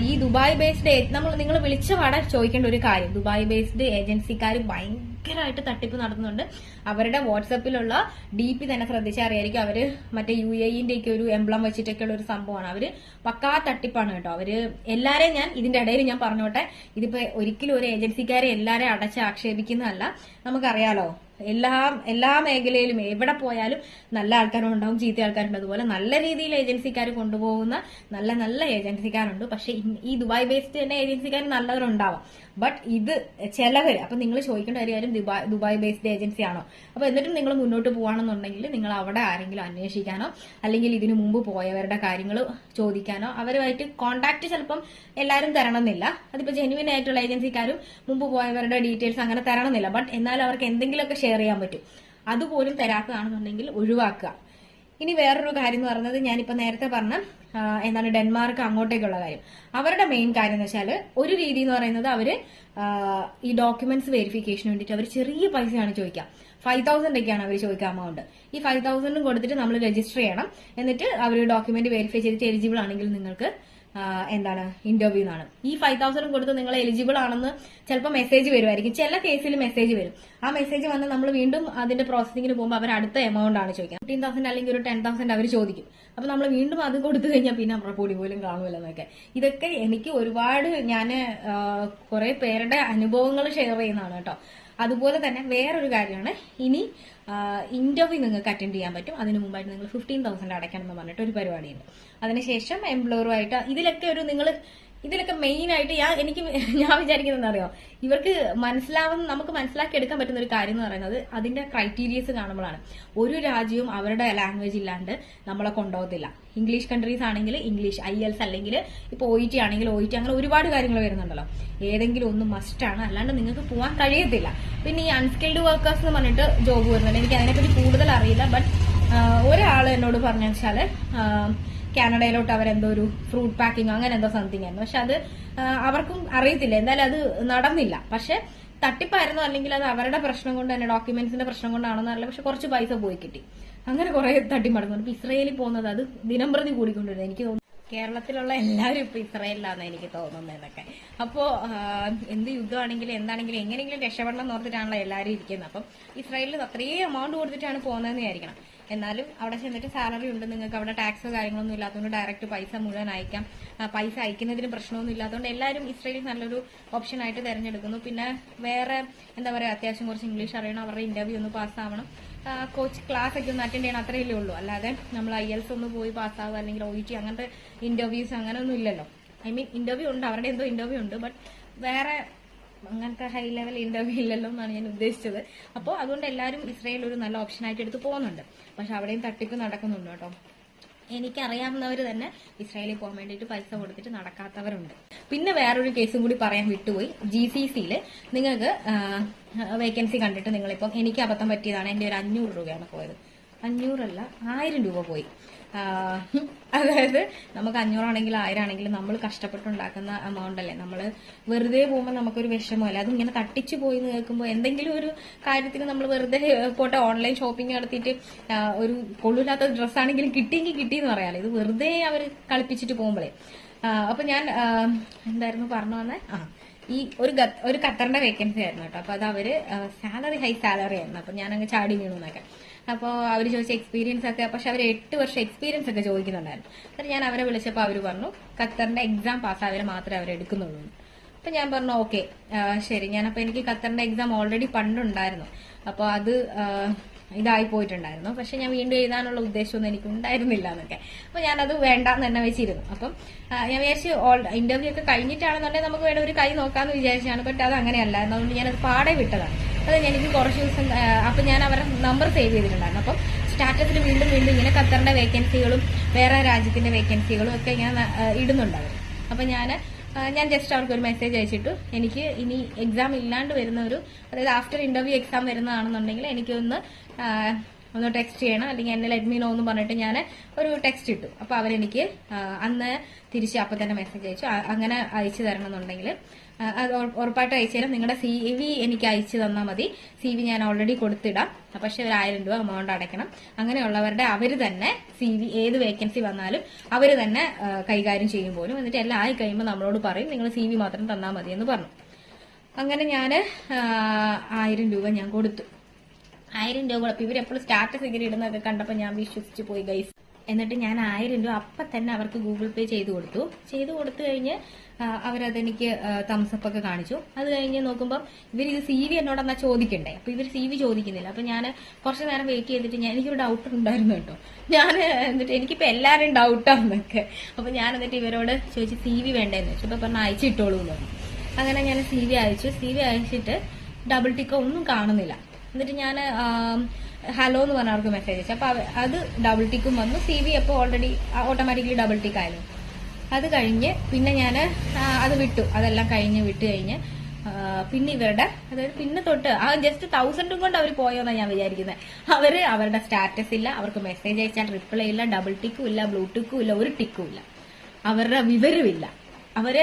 ഈ ദുബായ് ബേസ്ഡ് നമ്മൾ നിങ്ങൾ വിളിച്ച പാടെ ചോദിക്കേണ്ട ഒരു കാര്യം. ദുബായ് ബേസ്ഡ് ഏജൻസിക്കാർ ഭയങ്കരമായിട്ട് തട്ടിപ്പ് നടത്തുന്നുണ്ട്. അവരുടെ വാട്സപ്പിലുള്ള ഡി പി തന്നെ ശ്രദ്ധിച്ചറിയായിരിക്കും അവർ മറ്റേ യു എന്റെ ഒക്കെ ഒരു എംബ്ലം വെച്ചിട്ടൊക്കെയുള്ള ഒരു സംഭവമാണ്. അവർ പക്കാ തട്ടിപ്പാണ് കേട്ടോ. അവർ എല്ലാരെയും ഞാൻ ഇതിന്റെ ഇടയിൽ ഞാൻ പറഞ്ഞോട്ടെ. ഇതിപ്പോ ഒരിക്കലും ഒരു ഏജൻസിക്കാരെ എല്ലാരെയും അടച്ച് ആക്ഷേപിക്കുന്നതല്ല. നമുക്കറിയാലോ എല്ലാ എല്ലാ മേഖലയിലും എവിടെ പോയാലും നല്ല ആൾക്കാരും ഉണ്ടാവും ചീത്ത ആൾക്കാരുണ്ട് അതുപോലെ നല്ല രീതിയിൽ ഏജൻസിക്കാർ കൊണ്ടുപോകുന്ന നല്ല നല്ല ഏജൻസിക്കാരുണ്ട്. പക്ഷെ ഈ ദുബായ് ബേസ്ഡ് തന്നെ ഏജൻസിക്കാർ നല്ലവരുണ്ടാവാം. ബട്ട് ഇത് ചിലവർ അപ്പൊ നിങ്ങൾ ചോദിക്കേണ്ട ഒരു കാര്യം ദുബായ് ദുബായ് ബേസ്ഡ് ഏജൻസി ആണോ? അപ്പൊ എന്നിട്ടും നിങ്ങൾ മുന്നോട്ട് പോവാണെന്നുണ്ടെങ്കിൽ നിങ്ങൾ അവിടെ ആരെങ്കിലും അന്വേഷിക്കാനോ അല്ലെങ്കിൽ ഇതിനു മുമ്പ് പോയവരുടെ കാര്യങ്ങൾ ചോദിക്കാനോ അവരുമായിട്ട് കോണ്ടാക്ട് ചിലപ്പം എല്ലാവരും തരണമെന്നില്ല. അതിപ്പോ ജെന്യുവൻ ആയിട്ടുള്ള ഏജൻസിക്കാരും മുമ്പ് പോയവരുടെ ഡീറ്റെയിൽസ് അങ്ങനെ തരണമെന്നില്ല. ബട്ട് എന്നാൽ അവർക്ക് എന്തെങ്കിലുമൊക്കെ ഷെയർ ചെയ്യാൻ പറ്റും. അതുപോലും തരാത്തതാണെന്നുണ്ടെങ്കിൽ ഒഴിവാക്കുക. ഇനി വേറൊരു കാര്യം എന്ന് പറയുന്നത് ഞാനിപ്പോ നേരത്തെ പറഞ്ഞ എന്താണ് ഡെൻമാർക്ക് അങ്ങോട്ടേക്കുള്ള കാര്യം. അവരുടെ മെയിൻ കാര്യം എന്ന് വെച്ചാൽ ഒരു രീതി എന്ന് പറയുന്നത് അവർ ഈ ഡോക്യുമെന്റ്സ് വെരിഫിക്കേഷന് വേണ്ടിയിട്ട് അവർ ചെറിയ പൈസയാണ് ചോദിക്കുക ഫൈവ് തൗസൻഡ് ഒക്കെയാണ് അവർ ചോദിക്കാൻ അമൗണ്ട് ഈ ഫൈവ് തൗസൻഡും കൊടുത്തിട്ട് നമ്മൾ രജിസ്റ്റർ ചെയ്യണം. എന്നിട്ട് അവർ ഡോക്യുമെന്റ് വെരിഫൈ ചെയ്തിട്ട് എലിജിബിൾ ആണെങ്കിൽ നിങ്ങൾക്ക് എന്താണ് ഇന്റർവ്യൂ എന്നാണ് ഈ ഫൈവ് തൗസൻഡ് കൊടുത്ത് നിങ്ങൾ എലിജിബിൾ ആണെന്ന് ചിലപ്പോൾ മെസ്സേജ് വരുമായിരിക്കും. ചില കേസിൽ മെസ്സേജ് വരും. ആ മെസ്സേജ് വന്ന് നമ്മൾ വീണ്ടും അതിന്റെ പ്രോസസ്സിങ്ങിന് പോകുമ്പോൾ അവർ അടുത്ത എമൗണ്ട് ആണ് ചോദിക്കുക ഫിഫ്റ്റീൻ തൗസൻഡ് അല്ലെങ്കിൽ ഒരു ടെൻ തൗസൻഡ് അവർ ചോദിക്കും. അപ്പൊ നമ്മൾ വീണ്ടും അത് കൊടുത്തു കഴിഞ്ഞാൽ പിന്നെ നമ്മുടെ പൊടി പോലും കാണുമല്ലോ എന്നൊക്കെ. ഇതൊക്കെ എനിക്ക് ഒരുപാട് ഞാൻ കുറെ പേരുടെ അനുഭവങ്ങൾ ഷെയർ ചെയ്യുന്നതാണ് കേട്ടോ. അതുപോലെ തന്നെ വേറൊരു കാര്യമാണ്. ഇനി ഇന്റർവ്യൂ നിങ്ങൾക്ക് അറ്റൻഡ് ചെയ്യാൻ പറ്റും. അതിന് മുമ്പായിട്ട് നിങ്ങൾ ഫിഫ്റ്റീൻ തൗസൻഡ് അടയ്ക്കണം എന്ന് പറഞ്ഞിട്ട് ഒരു പരിപാടിയുണ്ട്. അതിനുശേഷം എംപ്ലോയറുമായിട്ട് ഇതിലൊക്കെ ഒരു നിങ്ങൾ ഇതിലൊക്കെ മെയിൻ ആയിട്ട് ഞാൻ എനിക്ക് ഞാൻ വിചാരിക്കുന്നത് അറിയോ? ഇവർക്ക് മനസ്സിലാവുന്ന നമുക്ക് മനസ്സിലാക്കി എടുക്കാൻ പറ്റുന്ന ഒരു കാര്യം എന്ന് പറയുന്നത് അതിന്റെ ക്രൈറ്റീരിയസ് കാണുമ്പോഴാണ്. ഒരു രാജ്യവും അവരുടെ ലാംഗ്വേജ് ഇല്ലാണ്ട് നമ്മളെ കൊണ്ടുപോകത്തില്ല. ഇംഗ്ലീഷ് കൺട്രീസ് ആണെങ്കിൽ ഇംഗ്ലീഷ് ഐ എൽസ് അല്ലെങ്കിൽ ഇപ്പോൾ ഒ ടി ആണെങ്കിൽ ഒ ടി അങ്ങനെ ഒരുപാട് കാര്യങ്ങൾ വരുന്നുണ്ടല്ലോ. ഏതെങ്കിലും ഒന്ന് ആണ്. അല്ലാണ്ട് നിങ്ങൾക്ക് പോകാൻ കഴിയത്തില്ല. പിന്നെ ഈ അൺസ്കിൽഡ് വർക്കേഴ്സ് എന്ന് പറഞ്ഞിട്ട് ജോബ് വരുന്നുണ്ട്. എനിക്ക് അതിനെപ്പറ്റി കൂടുതൽ അറിയില്ല. ബട്ട് ഒരാൾ എന്നോട് പറഞ്ഞു വെച്ചാൽ കാനഡയിലോട്ട് അവരെന്തോ ഒരു ഫ്രൂട്ട് പാക്കിംഗ് അങ്ങനെ എന്തോ സംതിങ് ആയിരുന്നു. പക്ഷെ അത് അവർക്കും അറിയത്തില്ല. എന്തായാലും അത് നടന്നില്ല. പക്ഷെ തട്ടിപ്പായിരുന്നു? അല്ലെങ്കിൽ അത് അവരുടെ പ്രശ്നം കൊണ്ട് തന്നെ ഡോക്യുമെന്റ്സിന്റെ പ്രശ്നം കൊണ്ടാണെന്ന് അറിയില്ല. പക്ഷെ കുറച്ച് പൈസ പോയി കിട്ടി. അങ്ങനെ കുറെ തട്ടിമടങ്ങുന്നുണ്ട് ഇപ്പൊ ഇസ്രയേലിൽ പോകുന്നത് അത് ദിനം പ്രതി കൂടിക്കൊണ്ടിരുന്നത് എനിക്ക് തോന്നുന്നു കേരളത്തിലുള്ള എല്ലാവരും ഇപ്പൊ ഇസ്രയേലിലാണെന്ന് എനിക്ക് തോന്നുന്നത് എന്നൊക്കെ. അപ്പോ എന്ത് യുദ്ധമാണെങ്കിലും എന്താണെങ്കിലും എങ്ങനെയെങ്കിലും രക്ഷപ്പെടണം എന്ന് ഓർത്തിട്ടാണല്ലോ എല്ലാവരും ഇരിക്കുന്നത്. അപ്പം ഇസ്രയേലിൽ അത്രയും എമൗണ്ട് കൊടുത്തിട്ടാണ് പോകുന്നതെന്ന് വിചാരിക്കണം. എന്നാലും അവിടെ ചെന്നിട്ട് സാലറി ഉണ്ട് നിങ്ങൾക്ക് അവിടെ ടാക്സോ കാര്യങ്ങളൊന്നും ഇല്ലാത്തതുകൊണ്ട് ഡയറക്റ്റ് പൈസ മുഴുവൻ അയക്കാം. പൈസ അയക്കുന്നതിന് പ്രശ്നമൊന്നും ഇല്ലാത്തതുകൊണ്ട് എല്ലാവരും ഇസ്രയേൽ നല്ലൊരു ഓപ്ഷൻ ആയിട്ട് തിരഞ്ഞെടുക്കുന്നു. പിന്നെ വേറെ എന്താ പറയുക അത്യാവശ്യം കുറച്ച് ഇംഗ്ലീഷ് അറിയണം അവരുടെ ഇന്റർവ്യൂ ഒന്ന് പാസ്സാവണം കോച്ച് ക്ലാസ് ഒക്കെ ഒന്ന് അറ്റൻഡ് ചെയ്യണം അത്രയല്ലേ ഉള്ളൂ. അല്ലാതെ നമ്മൾ ഐ എൽസ് ഒന്ന് പോയി പാസ്സാവുക അല്ലെങ്കിൽ ഒ ടി അങ്ങനത്തെ ഇന്റർവ്യൂസ് അങ്ങനെ ഒന്നും ഇല്ലല്ലോ. ഐ മീൻ ഇന്റർവ്യൂ ഉണ്ട് അവരുടെ എന്തോ ഇന്റർവ്യൂ ഉണ്ട് ബട്ട് വേറെ അങ്ങനത്തെ ഹൈ ലെവൽ ഇന്റർവ്യൂ ഇല്ലല്ലോ എന്നാണ് ഞാൻ ഉദ്ദേശിച്ചത്. അപ്പോൾ അതുകൊണ്ട് എല്ലാവരും ഇസ്രയേൽ ഒരു നല്ല ഓപ്ഷൻ ആയിട്ട് എടുത്ത് പോകുന്നുണ്ട്. പക്ഷെ അവിടെയും തട്ടിപ്പ് നടക്കുന്നുണ്ട് കേട്ടോ. എനിക്കറിയാവുന്നവർ തന്നെ ഇസ്രായേലിൽ പോകാൻ വേണ്ടിയിട്ട് പൈസ കൊടുത്തിട്ട് നടക്കാത്തവരുണ്ട്. പിന്നെ വേറൊരു കേസും കൂടി പറയാൻ വിട്ടുപോയി. ജി സി സിയിൽ നിങ്ങൾക്ക് വേക്കൻസി കണ്ടിട്ട് നിങ്ങളിപ്പം എനിക്ക് അബദ്ധം പറ്റിയതാണ് എന്റെ ഒരു അഞ്ഞൂറ് രൂപയാണ് പോയത്. അഞ്ഞൂറല്ല ആയിരം രൂപ പോയി. അതായത് നമുക്ക് അഞ്ഞൂറാണെങ്കിലും ആയിരം ആണെങ്കിലും നമ്മൾ കഷ്ടപ്പെട്ടുണ്ടാക്കുന്ന എമൗണ്ട് അല്ലേ? നമ്മൾ വെറുതെ പോകുമ്പോൾ നമുക്കൊരു വിഷമമല്ല അത് ഇങ്ങനെ തട്ടിച്ചു പോയി എന്ന് കേൾക്കുമ്പോൾ എന്തെങ്കിലും ഒരു കാര്യത്തിന് നമ്മൾ വെറുതെ പോട്ടെ ഓൺലൈൻ ഷോപ്പിംഗ് നടത്തിയിട്ട് ഒരു കൊള്ളില്ലാത്ത ഡ്രസ്സാണെങ്കിലും കിട്ടിയെങ്കിൽ കിട്ടി എന്ന് പറയാലോ. ഇത് വെറുതെ അവർ കളിപ്പിച്ചിട്ട് പോകുമ്പോഴേ അപ്പൊ ഞാൻ എന്തായിരുന്നു പറഞ്ഞു വന്നേ? ആ ഈ ഒരു ഒരു ഖത്തറിന്റെ വേക്കൻസി ആയിരുന്നു കേട്ടോ. അപ്പൊ അത് അവർ സാലറി ഹൈ സാലറി ആയിരുന്നു. അപ്പൊ ഞാൻ അങ്ങ് ചാടി വീണു എന്നൊക്കെ. അപ്പോൾ അവർ ചോദിച്ച എക്സ്പീരിയൻസ് ഒക്കെ പക്ഷെ അവർ എട്ട് വർഷം എക്സ്പീരിയൻസ് ഒക്കെ ചോദിക്കുന്നുണ്ടായിരുന്നു. എന്നിട്ട് ഞാൻ അവരെ വിളിച്ചപ്പോൾ അവർ പറഞ്ഞു ഖത്തറിന്റെ എക്സാം പാസ്സായവരെ മാത്രമേ എന്ന്. അപ്പൊ ഞാൻ പറഞ്ഞു ഓക്കെ ശരി. ഞാനപ്പോ എനിക്ക് ഖത്തറിന്റെ എക്സാം ഓൾറെഡി പണ്ടുണ്ടായിരുന്നു. അപ്പോൾ അത് ഇതായി പോയിട്ടുണ്ടായിരുന്നു. പക്ഷെ ഞാൻ വീണ്ടും എഴുതാനുള്ള ഉദ്ദേശമൊന്നും എനിക്ക് ഉണ്ടായിരുന്നില്ല എന്നൊക്കെ അപ്പൊ ഞാനത് വേണ്ടെന്ന് തന്നെ വെച്ചിരുന്നു. അപ്പം ഞാൻ വിചാരിച്ചു ഇന്റർവ്യൂ ഒക്കെ കഴിഞ്ഞിട്ടാണെന്നുണ്ടെങ്കിൽ നമുക്ക് വേണ്ട ഒരു കൈ നോക്കാന്ന് വിചാരിച്ചാണ്. ബട്ട് അത് അങ്ങനെയല്ല. അതുകൊണ്ട് ഞാനത് പാടെ വിട്ടതാണ്. അത് എനിക്ക് കുറച്ച് ദിവസം അപ്പൊ ഞാൻ അവരുടെ നമ്പർ സേവ് ചെയ്തിട്ടുണ്ടായിരുന്നു. അപ്പം സ്റ്റാറ്റസിൽ വീണ്ടും വീണ്ടും ഇങ്ങനെ ഖത്തറിന്റെ വേക്കൻസികളും വേറെ രാജ്യത്തിന്റെ വേക്കൻസികളും ഒക്കെ ഇങ്ങനെ ഇടുന്നുണ്ട് അവർ അപ്പൊ ഞാൻ ഞാൻ ജസ്റ്റ് അവർക്ക് ഒരു മെസ്സേജ് അയച്ചിട്ടു. എനിക്ക് ഇനി എക്സാം ഇല്ലാണ്ട് വരുന്ന ഒരു അതായത് ആഫ്റ്റർ ഇന്റർവ്യൂ എക്സാം വരുന്നതാണെന്നുണ്ടെങ്കിൽ എനിക്കൊന്ന് ഒന്ന് ടെക്സ്റ്റ് ചെയ്യണം. അല്ലെങ്കിൽ എന്നെ ലെറ്റ് നോ എന്ന് പറഞ്ഞിട്ട് ഞാൻ ഒരു ടെക്സ്റ്റ് ഇട്ടു. അപ്പൊ അവരെനിക്ക് അന്ന് തിരിച്ച് അപ്പൊ തന്നെ മെസ്സേജ് അയച്ചു. അങ്ങനെ അയച്ചു തരണം എന്നുണ്ടെങ്കിൽ അത് ഉറപ്പായിട്ട് അയച്ചു തരാം. നിങ്ങളുടെ സി വി എനിക്ക് അയച്ചു തന്നാൽ മതി. സി വി ഞാൻ ഓൾറെഡി കൊടുത്തിടാം. പക്ഷെ ഒരു ആയിരം രൂപ എമൗണ്ട് അടയ്ക്കണം. അങ്ങനെയുള്ളവരുടെ അവർ തന്നെ സി വി ഏത് വേക്കൻസി വന്നാലും അവർ തന്നെ കൈകാര്യം ചെയ്യും പോലും. എന്നിട്ട് എല്ലാം ആയി കഴിയുമ്പോൾ നമ്മളോട് പറയും നിങ്ങൾ സി വി മാത്രം തന്നാൽ മതി എന്ന് പറഞ്ഞു. അങ്ങനെ ഞാൻ ആയിരം രൂപ ഞാൻ കൊടുത്തു. ആയിരം രൂപ കൊടുക്കും ഇവരെപ്പോഴും സ്റ്റാറ്റസ് ഇങ്ങനെ ഇടുന്നൊക്കെ കണ്ടപ്പോൾ ഞാൻ വിശ്വസിച്ച് പോയി ഗൈസ് എന്നിട്ട് ഞാൻ ആയിരം രൂപ അപ്പം തന്നെ അവർക്ക് ഗൂഗിൾ പേ ചെയ്ത് കൊടുത്തു. ചെയ്ത് കൊടുത്തു കഴിഞ്ഞ് അവരതെനിക്ക് തംസപ്പ് ഒക്കെ കാണിച്ചു. അത് കഴിഞ്ഞ് നോക്കുമ്പോൾ ഇവർ ഇത് സി വി എന്നോട് എന്നാൽ ചോദിക്കണ്ടേ? അപ്പോൾ ഇവർ സി വി ചോദിക്കുന്നില്ല. അപ്പോൾ ഞാൻ കുറച്ച് നേരം വെയിറ്റ് ചെയ്തിട്ട് ഞാൻ എനിക്കൊരു ഡൗട്ട് ഉണ്ടായിരുന്നു കേട്ടോ. ഞാൻ എന്നിട്ട് എനിക്കിപ്പോൾ എല്ലാവരും ഡൗട്ടാണെന്നൊക്കെ അപ്പോൾ ഞാൻ എന്നിട്ട് ഇവരോട് ചോദിച്ചു സി വി വേണ്ടേന്ന് വെച്ചു അപ്പം പറഞ്ഞാൽ അയച്ചിട്ടോളൂ എന്ന് അങ്ങനെ ഞാൻ സി വി അയച്ചു. സി വി അയച്ചിട്ട് ഡബിൾ ടിക്കോ ഒന്നും കാണുന്നില്ല. എന്നിട്ട് ഞാൻ ഹലോ എന്ന് പറഞ്ഞ അവർക്ക് മെസ്സേജ് അയച്ചു. അപ്പൊ അത് ഡബിൾ ടിക്കും വന്നു. സി വി അപ്പോൾ ഓൾറെഡി ഓട്ടോമാറ്റിക്കലി ഡബിൾ ടിക്ക് ആയിരുന്നു അത് കഴിഞ്ഞ് പിന്നെ ഞാൻ അത് വിട്ടു. അതെല്ലാം കഴിഞ്ഞ് വിട്ട് കഴിഞ്ഞ് പിന്നെ ഇവരുടെ അതായത് പിന്നെ തൊട്ട് ആ ജസ്റ്റ് തൗസൻഡും കൊണ്ട് അവർ പോയോന്നാണ് ഞാൻ വിചാരിക്കുന്നത് അവർ അവരുടെ സ്റ്റാറ്റസ് ഇല്ല അവർക്ക് മെസ്സേജ് അയച്ചാൽ റിപ്ലൈ ഇല്ല ഡബിൾ ടിക്കും ഇല്ല ബ്ലൂ ടിക്കും ഇല്ല ഒരു ടിക്കും ഇല്ല. അവരുടെ വിവരമില്ല അവർ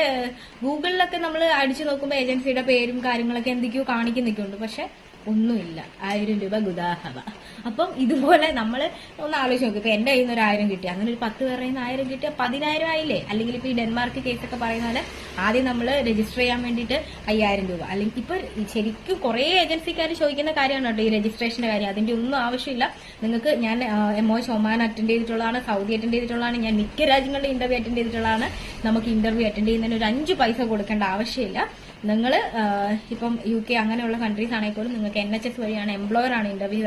ഗൂഗിളിലൊക്കെ നമ്മൾ അടിച്ചു നോക്കുമ്പോൾ ഏജൻസിയുടെ പേരും കാര്യങ്ങളൊക്കെ എന്തൊക്കെയോ കാണിക്കുന്നൊക്കെയുണ്ട്. പക്ഷെ ഒന്നുമില്ല. ആയിരം രൂപ ഗുദാഹവ. അപ്പം ഇതുപോലെ നമ്മൾ ഒന്ന് ആലോചിച്ച് നോക്കും. ഇപ്പൊ എന്റെ കയ്യിൽ നിന്ന് ഒരു ആയിരം കിട്ടി. അങ്ങനെ ഒരു പത്ത് പേരുടെ നിന്ന് ആയിരം കിട്ടിയ പതിനായിരം ആയില്ലേ? അല്ലെങ്കിൽ ഇപ്പൊ ഈ ഡെൻമാർക്ക് കേസൊക്കെ പറയുന്ന പോലെ ആദ്യം നമ്മൾ രജിസ്റ്റർ ചെയ്യാൻ വേണ്ടിയിട്ട് അയ്യായിരം രൂപ. അല്ലെങ്കിൽ ഇപ്പൊ ശരിക്കും കുറെ ഏജൻസിക്കാർ ചോദിക്കുന്ന കാര്യമാണ് കേട്ടോ ഈ രജിസ്ട്രേഷന്റെ കാര്യം. അതിന്റെ ഒന്നും ആവശ്യമില്ല. നിങ്ങൾക്ക് ഞാൻ എം ഒ ഒമാൻ അറ്റൻഡ് ചെയ്തിട്ടുള്ളതാണ് സൗദി അറ്റൻഡ് ചെയ്തിട്ടുള്ളതാണ് ഞാൻ മിക്ക രാജ്യങ്ങളുടെ ഇന്റർവ്യൂ അറ്റൻഡ് ചെയ്തിട്ടുള്ളതാണ്. നമുക്ക് ഇന്റർവ്യൂ അറ്റൻഡ് ചെയ്യുന്നതിന് ഒരു അഞ്ച് പൈസ കൊടുക്കേണ്ട ആവശ്യമില്ല. നിങ്ങൾ ഇപ്പം യു കെ അങ്ങനെയുള്ള കൺട്രീസ് ആണെങ്കിൽ പോലും നിങ്ങൾക്ക് എൻ എച്ച് എസ് വഴിയാണ് എംപ്ലോയർ ആണ് ഇന്റർവ്യൂ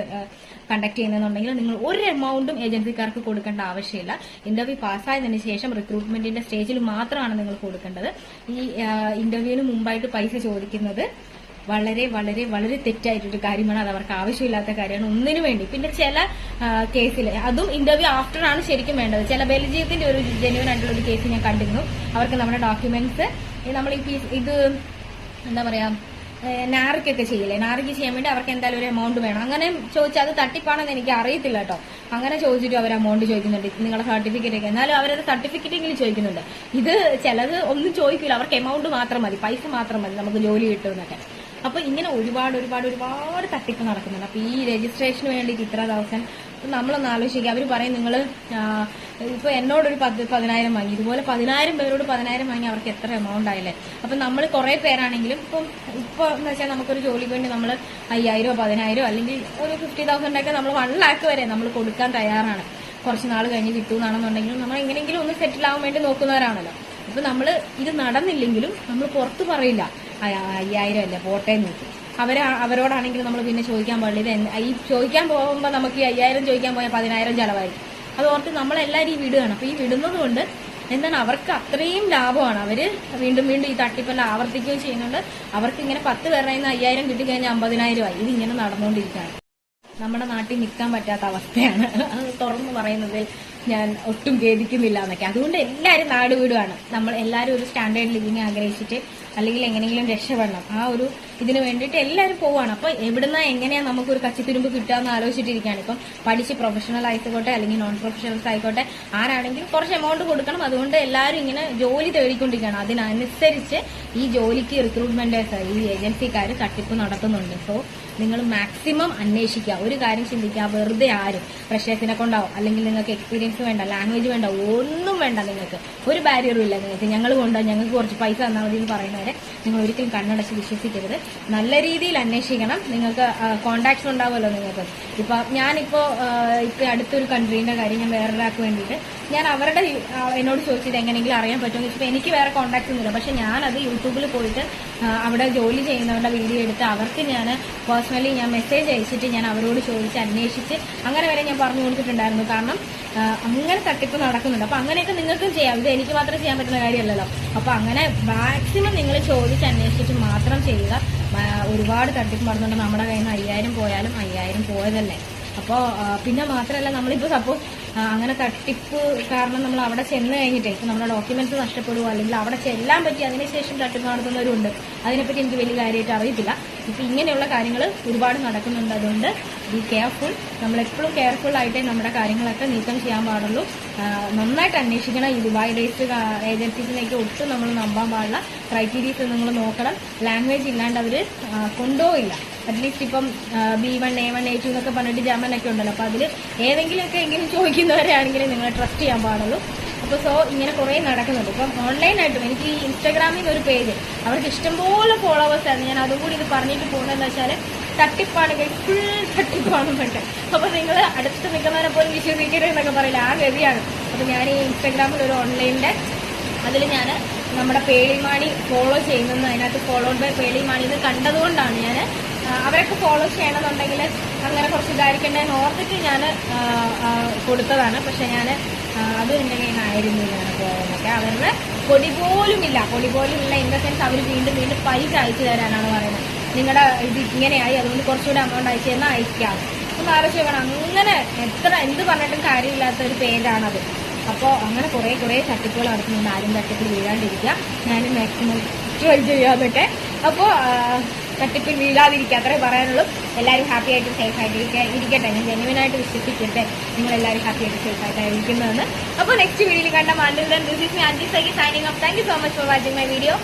കണ്ടക്ട് ചെയ്യുന്നതെന്നുണ്ടെങ്കിൽ നിങ്ങൾ ഒരു എമൗണ്ടും ഏജൻസിക്കാർക്ക് കൊടുക്കേണ്ട ആവശ്യമില്ല. ഇന്റർവ്യൂ പാസ്സായതിനു ശേഷം റിക്രൂട്ട്മെന്റിന്റെ സ്റ്റേജിൽ മാത്രമാണ് നിങ്ങൾ കൊടുക്കേണ്ടത്. ഈ ഇന്റർവ്യൂവിന് മുമ്പായിട്ട് പൈസ ചോദിക്കുന്നത് വളരെ വളരെ വളരെ തെറ്റായിട്ടൊരു കാര്യമാണ്. അത് അവർക്ക് ആവശ്യമില്ലാത്ത കാര്യമാണ്. ഒന്നിനു വേണ്ടി. പിന്നെ ചില കേസിൽ അതും ഇന്റർവ്യൂ ആഫ്റ്റർ ആണ് ശരിക്കും വേണ്ടത്. ചില ബെൽജിയത്തിന്റെ ഒരു ജെന്യൂൻ ആയിട്ടുള്ള ഒരു കേസ് ഞാൻ കണ്ടിരുന്നു. അവർക്ക് നമ്മുടെ ഡോക്യുമെന്റ്സ് നമ്മൾ ഈ ഇത് എന്താ പറയാ നാറിക്കൊക്കെ ചെയ്യില്ലേ? നാറിക്ക് ചെയ്യാൻ വേണ്ടി അവർക്ക് എന്തായാലും ഒരു എമൗണ്ട് വേണം. അങ്ങനെ ചോദിച്ചാൽ അത് തട്ടിപ്പാണെന്ന് എനിക്ക് അറിയത്തില്ല കേട്ടോ. അങ്ങനെ ചോദിച്ചിട്ട് അവർ എമൗണ്ട് ചോദിക്കുന്നുണ്ട്. നിങ്ങളുടെ സർട്ടിഫിക്കറ്റ് ഒക്കെ. എന്നാലും അവരത് സർട്ടിഫിക്കറ്റ് എങ്കിലും ചോദിക്കുന്നുണ്ട്. ഇത് ചിലത് ഒന്നും ചോദിക്കില്ല അവർക്ക് എമൗണ്ട് മാത്രം മതി. പൈസ മാത്രം മതി. നമുക്ക് ജോലി കിട്ടുമെന്നൊക്കെ. അപ്പൊ ഇങ്ങനെ ഒരുപാട് ഒരുപാട് ഒരുപാട് തട്ടിപ്പ് നടക്കുന്നുണ്ട്. അപ്പൊ ഈ രജിസ്ട്രേഷന് വേണ്ടിയിട്ട് ഇത്ര ദിവസം നമ്മളൊന്ന് ആലോചിക്കുക അവർ പറയും നിങ്ങൾ ഇപ്പൊ എന്നോടൊരു പത്ത് പതിനായിരം വാങ്ങി. ഇതുപോലെ പതിനായിരം പേരോട് പതിനായിരം വാങ്ങി അവർക്ക് എത്ര എമൗണ്ട് ആയില്ലേ? അപ്പൊ നമ്മൾ കുറെ പേരാണെങ്കിലും ഇപ്പം ഇപ്പൊ എന്ന് വെച്ചാൽ നമുക്കൊരു ജോലിക്ക് വേണ്ടി നമ്മൾ അയ്യായിരോ പതിനായിരോ അല്ലെങ്കിൽ ഒരു ഫിഫ്റ്റി തൗസൻഡ് ഒക്കെ നമ്മൾ വൺ ലാക്ക് വരെ നമ്മൾ കൊടുക്കാൻ തയ്യാറാണ്. കുറച്ച് നാൾ കഴിഞ്ഞ് കിട്ടുമെന്നാണെന്നുണ്ടെങ്കിലും നമ്മൾ എങ്ങനെയെങ്കിലും ഒന്ന് സെറ്റിൽ ആവാൻ വേണ്ടി നോക്കുന്നവരാണല്ലോ. അപ്പൊ നമ്മൾ ഇത് നടന്നില്ലെങ്കിലും നമ്മൾ പുറത്ത് പറയില്ല അയ്യ- അയ്യായിരം അല്ലേ? പോട്ടേന്ന് നോക്കി അവർ അവരോടാണെങ്കിൽ നമ്മൾ പിന്നെ ചോദിക്കാൻ പാടില്ല. ഇത് ഈ ചോദിക്കാൻ പോകുമ്പോൾ നമുക്ക് ഈ അയ്യായിരം ചോദിക്കാൻ പോയാൽ പതിനായിരം ചിലവായി അത് ഓർത്ത് നമ്മളെല്ലാവരും ഈ വിടുകയാണ് അപ്പോൾ ഈ വിടുന്നത് കൊണ്ട് എന്താണ് അവർക്ക് അത്രയും ലാഭമാണ്. അവർ വീണ്ടും വീണ്ടും ഈ തട്ടിപ്പെല്ലാം ആവർത്തിക്കുകയും ചെയ്യുന്നുണ്ട്. അവർക്ക് ഇങ്ങനെ പത്ത് പേരുടെ നിന്ന് അയ്യായിരം കിട്ടിക്കഴിഞ്ഞാൽ അമ്പതിനായിരം ആയി. ഇത് ഇങ്ങനെ നടന്നുകൊണ്ടിരിക്കുകയാണ് നമ്മുടെ നാട്ടിൽ നിൽക്കാൻ പറ്റാത്ത അവസ്ഥയാണ്. അത് തുറന്നു പറയുന്നതിൽ ഞാൻ ഒട്ടും ഖേദിക്കുന്നില്ല എന്നൊക്കെ. അതുകൊണ്ട് എല്ലാവരും നാട് വീടുകയാണ് നമ്മൾ എല്ലാവരും ഒരു സ്റ്റാൻഡേർഡ് ലിവിങ് ആഗ്രഹിച്ചിട്ട് അല്ലെങ്കിൽ എങ്ങനെയെങ്കിലും രക്ഷപ്പെടണം. ആ ഒരു ഇതിന് വേണ്ടിയിട്ട് എല്ലാവരും പോവാണ്. അപ്പൊ എവിടുന്ന എങ്ങനെയാ നമുക്കൊരു കച്ചിത്തുരുമ്പ് കിട്ടുക എന്ന് ആലോചിച്ചിട്ടിരിക്കുകയാണ്. ഇപ്പം പഠിച്ച് പ്രൊഫഷണൽ ആയിക്കോട്ടെ അല്ലെങ്കിൽ നോൺ പ്രൊഫഷണൽസ് ആയിക്കോട്ടെ ആരാണെങ്കിലും കുറച്ച് എമൗണ്ട് കൊടുക്കണം. അതുകൊണ്ട് എല്ലാവരും ഇങ്ങനെ ജോലി തേടിക്കൊണ്ടിരിക്കുകയാണ്. അതിനനുസരിച്ച് ഈ ജോലിക്ക് റിക്രൂട്ട്മെന്റേഴ്സ് ഈ ഏജൻസിക്കാർ തട്ടിപ്പ് നടത്തുന്നുണ്ട്. സോ നിങ്ങൾ മാക്സിമം അന്വേഷിക്കുക. ഒരു കാര്യം ചിന്തിക്കുക വെറുതെ ആരും ഫ്രഷേഴ്സിനെ കൊണ്ടാവും അല്ലെങ്കിൽ നിങ്ങൾക്ക് എക്സ്പീരിയൻസ് വേണ്ട ലാംഗ്വേജ് വേണ്ട ഒന്നും വേണ്ട നിങ്ങൾക്ക്. ഒരു ബാരിയറും ഇല്ല നിങ്ങൾക്ക്. ഞങ്ങൾ കൊണ്ടുപോകാം ഞങ്ങൾക്ക് കുറച്ച് പൈസ തന്നാൽ മതി എന്ന് പറയുന്നവരെ നിങ്ങൾ ഒരിക്കലും കണ്ണടച്ച് വിശ്വസിക്കരുത്. നല്ല രീതിയിൽ അന്വേഷിക്കണം. നിങ്ങൾക്ക് കോണ്ടാക്ട്സ് ഉണ്ടാവുമല്ലോ നിങ്ങൾക്ക്. ഇപ്പൊ ഞാനിപ്പോ ഇപ്പൊ അടുത്തൊരു കൺട്രീന്റെ കാര്യം ഞാൻ വേറൊരാൾക്ക് വേണ്ടിയിട്ട് ഞാൻ അവരുടെ എന്നോട് ചോദിച്ചിട്ട് എങ്ങനെയെങ്കിലും അറിയാൻ പറ്റുമെന്ന് വെച്ചപ്പോൾ എനിക്ക് വേറെ കോണ്ടാക്ട്സ് ഒന്നുമില്ല. പക്ഷെ ഞാനത് യൂട്യൂബിൽ പോയിട്ട് അവിടെ ജോലി ചെയ്യുന്നവരുടെ വീഡിയോ എടുത്ത് അവർക്ക് ഞാൻ പേഴ്സണലി ഞാൻ മെസ്സേജ് അയച്ചിട്ട് ഞാൻ അവരോട് ചോദിച്ച് അന്വേഷിച്ച് അങ്ങനെ വരെ ഞാൻ പറഞ്ഞു കൊടുത്തിട്ടുണ്ടായിരുന്നു. കാരണം അങ്ങനെ തട്ടിപ്പ് നടക്കുന്നുണ്ട്. അപ്പൊ അങ്ങനെയൊക്കെ നിങ്ങൾക്കും ചെയ്യാം. ഇത് എനിക്ക് മാത്രം ചെയ്യാൻ പറ്റുന്ന കാര്യമല്ലല്ലോ. അപ്പൊ അങ്ങനെ മാക്സിമം നിങ്ങൾ ചോദിച്ച് അന്വേഷിച്ചിട്ട് മാത്രം ചെയ്യുക. ഒരുപാട് തട്ടിപ്പ് നടന്നുണ്ട് നമ്മുടെ കയ്യിൽ നിന്ന് അയ്യായിരം പോയാലും അയ്യായിരം പോയതല്ലേ? അപ്പോൾ പിന്നെ മാത്രമല്ല നമ്മളിപ്പോൾ സപ്പോസ് അങ്ങനെ തട്ടിപ്പ് കാരണം നമ്മൾ അവിടെ ചെന്ന് കഴിഞ്ഞിട്ട് ഇപ്പം നമ്മുടെ ഡോക്യുമെന്റ്സ് നഷ്ടപ്പെടുവോ? അല്ലെങ്കിൽ അവിടെ ചെല്ലാൻ പറ്റി അതിനുശേഷം തട്ടിപ്പ് നടത്തുന്നവരുണ്ട്. അതിനെപ്പറ്റി എനിക്ക് വലിയ കാര്യമായിട്ട് അറിയത്തില്ല. ഇപ്പം ഇങ്ങനെയുള്ള കാര്യങ്ങൾ ഒരുപാട് നടക്കുന്നുണ്ട് അതുകൊണ്ട് ബി കെയർഫുൾ നമ്മൾ എപ്പോഴും കെയർഫുൾ ആയിട്ടേ നമ്മുടെ കാര്യങ്ങളൊക്കെ നീക്കം ചെയ്യാൻ പാടുള്ളൂ. നന്നായിട്ട് അന്വേഷിക്കണം ഈ ദുബായ് ബേസ്ഡ് ഏജൻസീസിനെയൊക്കെ ഒട്ടും നമ്മൾ നമ്പാൻ പാടില്ല. ക്രൈറ്റീരിയസ് നിങ്ങൾ നോക്കണം. ലാംഗ്വേജ് ഇല്ലാണ്ട് അവർ കൊണ്ടുപോയില്ല അറ്റ്ലീസ്റ്റ് ഇപ്പം B one A one A two എന്നൊക്കെ പറഞ്ഞിട്ട് ജർമ്മൻ ഒക്കെ ഉണ്ടല്ലോ. അപ്പോൾ അതിൽ ഏതെങ്കിലുമൊക്കെ എങ്കിലും ചോദിക്കുന്നവരെ ആണെങ്കിലും നിങ്ങളെ ട്രസ്റ്റ് ചെയ്യാൻ പാടുള്ളൂ. അപ്പോൾ സോ ഇങ്ങനെ കുറേ നടക്കുന്നുണ്ട്. ഇപ്പം ഓൺലൈനായിട്ടും എനിക്ക് ഈ ഇൻസ്റ്റാഗ്രാമിൽ ഒരു പേജ്. അവർക്ക് ഇഷ്ടംപോലെ ഫോളോവേഴ്സ് ആണ് ഞാൻ അതും കൂടി ഇത് പറഞ്ഞിട്ട് പോകുന്നതെന്ന് വെച്ചാൽ തട്ടിപ്പാണ് ഫുൾ തട്ടിപ്പാണെന്നൊക്കെ അപ്പോൾ നിങ്ങൾ അടുത്ത് നിൽക്കുന്നവരെ പോലും വിശ്വസിക്കരുത് എന്നൊക്കെ പറയില്ല? ആ ഗതിയാണ്. അപ്പോൾ ഞാൻ ഈ ഇൻസ്റ്റാഗ്രാമിൽ ഒരു ഓൺലൈനിന്റെ അതിൽ ഞാൻ നമ്മുടെ പേളിമാണി ഫോളോ ചെയ്യുന്നത്. അതിനകത്ത് ഫോളോഡ് ബൈ പേളിമാണി എന്ന് കണ്ടതുകൊണ്ടാണ് ഞാൻ അവരൊക്കെ ഫോളോ ചെയ്യണമെന്നുണ്ടെങ്കിൽ അങ്ങനെ കുറച്ച് ഇതായിരിക്കണ്ടേന്ന് ഓർത്തിട്ട് ഞാൻ കൊടുത്തതാണ്. പക്ഷെ ഞാൻ അത് എന്റെ കയ്യിൽ ഞാൻ പോയതൊക്കെ അവരുടെ പൊടി പോലും ഇല്ല. പൊടി പോലും ഇല്ല ഇൻ ദ സെൻസ് അവർ വീണ്ടും വീണ്ടും പൈസ അയച്ചു തരാനാണ് പറയുന്നത്. നിങ്ങളുടെ ഇത് ഇങ്ങനെയായി അതുകൊണ്ട് കുറച്ചുകൂടെ എമൗണ്ട് അയച്ചു തന്നാൽ അയക്കാം. ഒന്ന് ആലോചിച്ച് അങ്ങനെ എത്ര എന്ത് പറഞ്ഞിട്ടും കാര്യമില്ലാത്ത ഒരു പേജാണത് അപ്പോൾ അങ്ങനെ കുറേ കുറേ തട്ടിപ്പുകൾ നടക്കുന്നുണ്ട്. ആരും തട്ടിപ്പിൽ വീഴാണ്ടിരിക്കുക. ഞാൻ മാക്സിമം ട്രൈ ചെയ്യാതൊക്കെ അപ്പോൾ തട്ടിപ്പിൽ വീഴാതിരിക്കുക. അത്രേ പറയാനുള്ളൂ. എല്ലാവരും ഹാപ്പി ആയിട്ട് സേഫ് ആയിട്ട് ഇരിക്കട്ടെ. ഞാൻ ജെന്യുവൻ ആയിട്ട് വിശ്വസിക്കട്ടെ. നിങ്ങൾ എല്ലാവരും ഹാപ്പി ആയിട്ട് സേഫ് ആയിട്ട് ഇരിക്കുന്നതെന്ന്. അപ്പോൾ നെക്സ്റ്റ് വീഡിയോയിൽ കണ്ട mantle this is me Anji signing up thank you so much for watching my video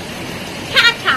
Tata